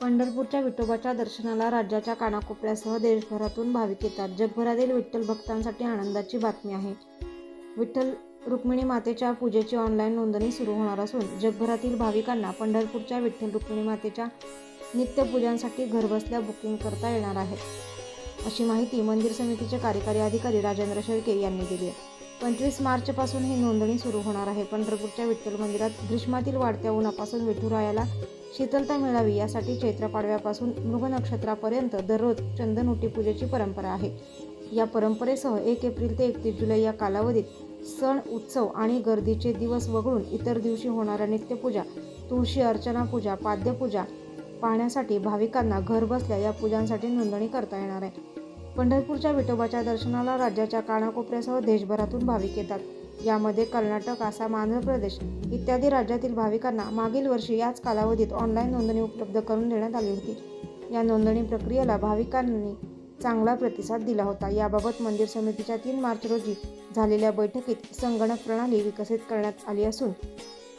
पंढरपूरच्या विठोबाच्या दर्शनाला राज्याच्या कानाकोपऱ्यासह देशभरातून भाविक येतात. जगभरातील विठ्ठल भक्तांसाठी आनंदाची बातमी आहे. विठ्ठल रुक्मिणी मातेच्या पूजेची ऑनलाईन नोंदणी सुरू होणार असून जगभरातील भाविकांना पंढरपूरच्या विठ्ठल रुक्मिणी मातेच्या नित्यपूजांसाठी घरबसल्या बुकिंग करता येणार आहे अशी माहिती मंदिर समितीचे कार्यकारी अधिकारी राजेंद्र शेळके यांनी दिली आहे. पंचवीस मार्चपासून ही नोंदणी सुरू होणार आहे. पंढरपूरच्या विठ्ठल मंदिरात ग्रीष्मातील वाढत्या उन्हापासून विठुरायाला शीतलता मिळावी यासाठी चैत्र पाडव्यापासून मृग नक्षत्रापर्यंत दररोज चंदनउटी पूजेची परंपरा आहे. या परंपरेसह एक एप्रिल ते एकतीस जुलै या कालावधीत सण उत्सव आणि गर्दीचे दिवस वगळून इतर दिवशी होणाऱ्या नित्यपूजा तुळशी अर्चना पूजा पाद्यपूजा पाहण्यासाठी भाविकांना घरबसल्या या पूजांसाठी नोंदणी करता येणार आहे. पंढरपूरच्या विठोबाच्या दर्शनाला राज्याच्या कानाकोपऱ्यासह देशभरातून भाविक येतात. यामध्ये कर्नाटक आसाम आंध्र प्रदेश इत्यादी राज्यातील भाविकांना मागील वर्षी याच कालावधीत ऑनलाईन नोंदणी उपलब्ध करून देण्यात आली होती. या नोंदणी प्रक्रियेला भाविकांनी चांगला प्रतिसाद दिला होता. याबाबत मंदिर समितीच्या तीन मार्च रोजी झालेल्या बैठकीत संगणक प्रणाली विकसित करण्यात आली असून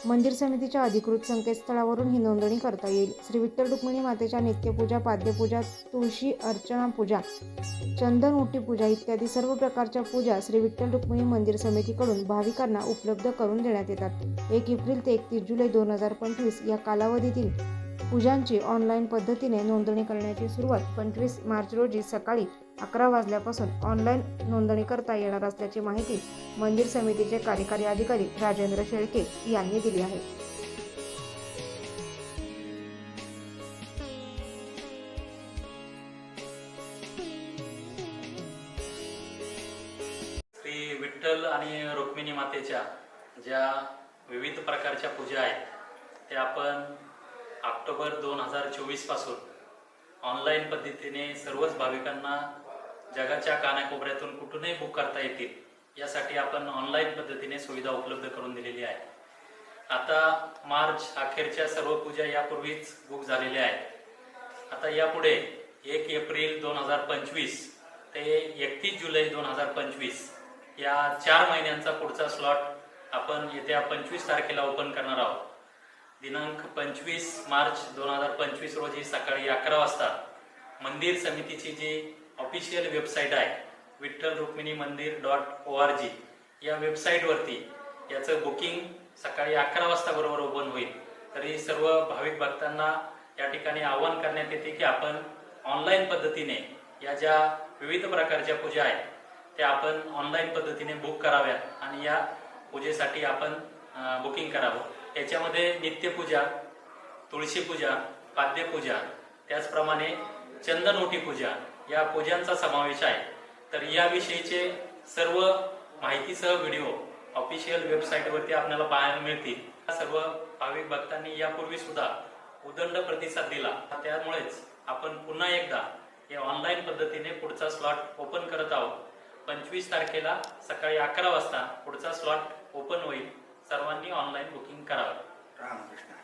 मंदिर समितीच्या अधिकृत संकेतस्थळावरून ही नोंदणी करता येईल. श्री विठ्ठल रुक्मिणी मातेच्या नित्यपूजा पाद्यपूजा तुळशी अर्चना पूजा चंदन उठी पूजा इत्यादी सर्व प्रकारच्या पूजा श्री विठ्ठल रुक्मिणी मंदिर समितीकडून भाविकांना उपलब्ध करून देण्यात येतात. एक एप्रिल ते एकतीस जुलै दोन हजार पंचवीस या कालावधीतील पूजांची ऑनलाईन पद्धतीने नोंदणी करण्याची सुरुवात पंचवीस मार्च रोजी सकाळी अकरा वाजल्यापासून ऑनलाईन नोंदणी करता येणार असल्याची माहिती मंदिर समितीचे कार्यकारी अधिकारी राजेंद्र शेळके यांनी दिली आहे. श्री विठ्ठल आणि रुक्मिणी मातेच्या ज्या विविध प्रकारच्या पूजा आहेत त्या आपण ऑक्टोबर दोन हजार चोवीसपासून ऑनलाईन पद्धतीने सर्वच भाविकांना जगाच्या कानाकोपऱ्यातून कुठूनही बुक करता येतील यासाठी आपण ऑनलाईन पद्धतीने सुविधा उपलब्ध करून दिलेली आहे. आता मार्च अखेरच्या सर्व पूजा यापूर्वीच बुक झालेल्या आहेत. आता यापुढे एक एप्रिल दोन हजार पंचवीस ते एकतीस जुलै दोन हजार पंचवीस या चार महिन्यांचा पुढचा स्लॉट आपण येत्या पंचवीस तारखेला ओपन करणार आहोत. दिनांक पंचवीस मार्च दोन हजार पंचवीस रोजी सकाळी अकरा वाजता मंदिर समितीची जी ऑफिशियल वेबसाईट आहे विठ्ठल रुक्मिणी मंदिर डॉट ओ आर जी या वेबसाईटवरती याचं बुकिंग सकाळी अकरा वाजता बरोबर ओपन होईल. तरी सर्व भाविक भक्तांना या ठिकाणी आवाहन करण्यात येते की आपण ऑनलाईन पद्धतीने या ज्या विविध प्रकारच्या पूजा आहेत त्या आपण ऑनलाईन पद्धतीने बुक कराव्यात आणि या पूजेसाठी आपण बुकिंग करावं. याच्यामध्ये नित्यपूजा तुळशी पूजा पाद्यपूजा त्याचप्रमाणे चंदनोटी पूजा या पूजांचा समावेश आहे. तर याविषयीचे सर्व माहितीसह व्हिडिओ ऑफिशियल वेबसाईटवरती आपल्याला पाहायला मिळतील. सर्व भाविक भक्तांनी यापूर्वी सुद्धा उदंड प्रतिसाद दिला. त्यामुळेच आपण पुन्हा एकदा या ऑनलाईन पद्धतीने पुढचा स्लॉट ओपन करत आहोत. पंचवीस तारखेला सकाळी अकरा वाजता पुढचा स्लॉट ओपन होईल. सर्वांनी ऑनलाईन बुकिंग करावं. रामकृष्ण.